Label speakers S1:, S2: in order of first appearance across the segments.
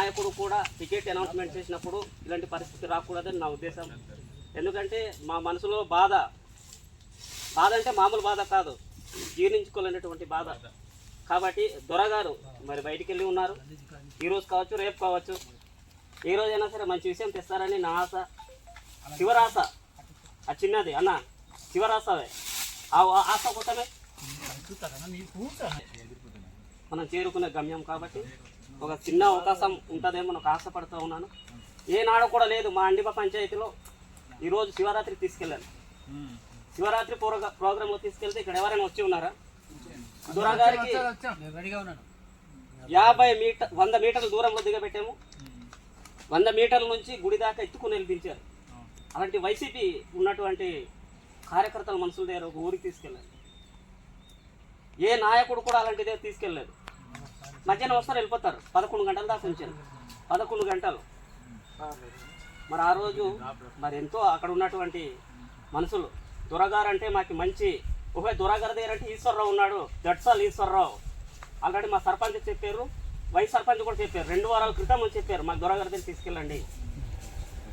S1: నాయకుడు కూడా ticket announcement చేసినప్పుడు ఇలాంటి పరిస్థితి రాకూడదని నా ఉద్దేశం. ఎందుకంటే మా మనసులో బాధ. బాధ అంటే మామూలు బాధ కాదు. జీర్ణించుకోలేనటువంటి బాధ. కాబట్టి దొరగారు మరి బయటికి వెళ్ళి ఉన్నారు ఈరోజు కావచ్చు రేపు కావచ్చు. ఏ రోజైనా సరే మంచి విషయం తెస్తారని నా ఆశ. శివరాశ. ఆ చిన్నది అన్న. శివరాశవే. ఆ ఆశ కోసమే. మనం చేరుకునే గమ్యం కాబట్టి ఒక చిన్న అవకాశం ఉంటుందేమో నాకు ఆశపడుతూ ఉన్నాను. ఏనాడు కూడా లేదు మా అండిప పంచాయతీలో ఈరోజు శివరాత్రి తీసుకెళ్ళాను. శివరాత్రి ప్రోగ్రా ప్రోగ్రాంలో తీసుకెళ్తే ఇక్కడ ఎవరైనా వచ్చి ఉన్నారా? దురాగారికి యాభై మీటర్ వంద మీటర్ల దూరంలో దిగబెట్టాము. వంద మీటర్ల నుంచి గుడి దాకా ఎత్తుకుని వెళ్ళించారు అలాంటి వైసీపీ ఉన్నటువంటి కార్యకర్తల మనుషుల దగ్గర ఒక ఊరికి తీసుకెళ్ళారు ఏ నాయకుడు కూడా అలాంటిదే తీసుకెళ్ళలేదు. మధ్యాహ్నం వస్తారు వెళ్ళిపోతారు. పదకొండు గంటల దాకా ఉంచారు. పదకొండు గంటలు. మరి ఆ రోజు మరి ఎంతో అక్కడ ఉన్నటువంటి మనుషులు దొరగారు అంటే మాకు మంచి ఒక దొరగారు దగ్గర అంటే ఈశ్వరరావు ఉన్నాడు దట్సాల్ ఈశ్వరరావు. ఆల్రెడీ మా సర్పంచ్ చెప్పారు వైస్ సర్పంచ్ కూడా చెప్పారు రెండు వారాల క్రితం అని చెప్పారు మాకు దొరగారి దగ్గర తీసుకెళ్ళండి.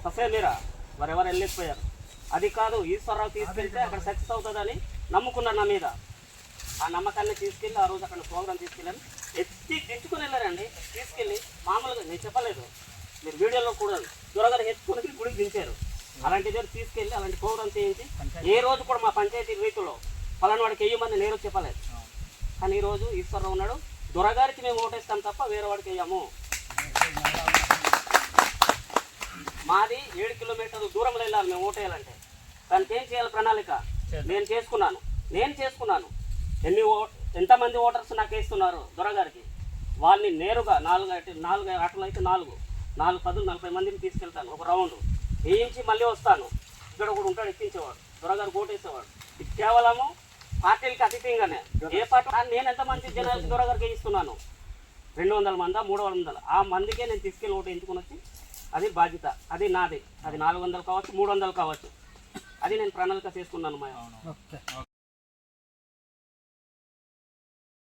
S1: ససే మీరా? మరి ఎవరు వెళ్ళిపోయారు అది కాదు ఈశ్వరరావు తీసుకెళ్తే అక్కడ సక్సెస్ అవుతుందని నమ్ముకున్నారు నా మీద. ఆ నమ్మకాన్ని తీసుకెళ్ళి ఆ రోజు అక్కడ ప్రోగ్రామ్ తీసుకెళ్ళాను. వెళ్ళారండి తీసుకెళ్ళి మామూలుగా నేను చెప్పలేదు. మీరు వీడియోలో కూడా దొరగారు ఎత్తుకుని గుడికి దించారు. అలాంటి దగ్గర తీసుకెళ్ళి అలాంటి ప్రోగ్రామ్ చేయించి ఏ రోజు కూడా మా పంచాయతీ రీతిలో పలానా వాడికి వేయమని నేను చెప్పలేదు. కానీ ఈ రోజు ఈశ్వరరావు ఉన్నాడు. దొరగారికి మేము ఓటేస్తాం తప్ప వేరే వాడికి వేయము మాది ఏడు కిలోమీటర్ల దూరంలో వెళ్ళాలి మేము ఓటేయాలంటే. దానికి ఏం చేయాలి ప్రణాళిక? నేను చేసుకున్నాను. నేను చేసుకున్నాను. ఎన్ని ఓ ఎంతమంది ఓటర్స్ నాకు వేస్తున్నారు దొరగారికి? వాళ్ళని నేరుగా నాలుగు అటు- నాలుగు ఆటలు అయితే నాలుగు. నాలుగు పదులు నలభై మందిని తీసుకెళ్తాను ఒక రౌండ్. వేయించి మళ్ళీ వస్తాను. ఇక్కడ కూడా ఉంటాడు ఎక్కించేవాడు. దొరగారు ఓటేసేవాడు ఇది కేవలము పార్టీలకి అతీతంగానే. ఏ పార్టీ నేను ఎంత మంది జనాలకి దొరగారికి ఇస్తున్నాను రెండు వందల మందా మూడు వందలు ఆ మందికే నేను తీసుకెళ్ళి ఓటు ఎంచుకొని వచ్చి అది బాధ్యత. అది నాది. అది నాలుగు వందలు కావచ్చు మూడు వందలు కావచ్చు. అది నేను ప్రణాళిక చేసుకున్నాను మా
S2: ఓకే.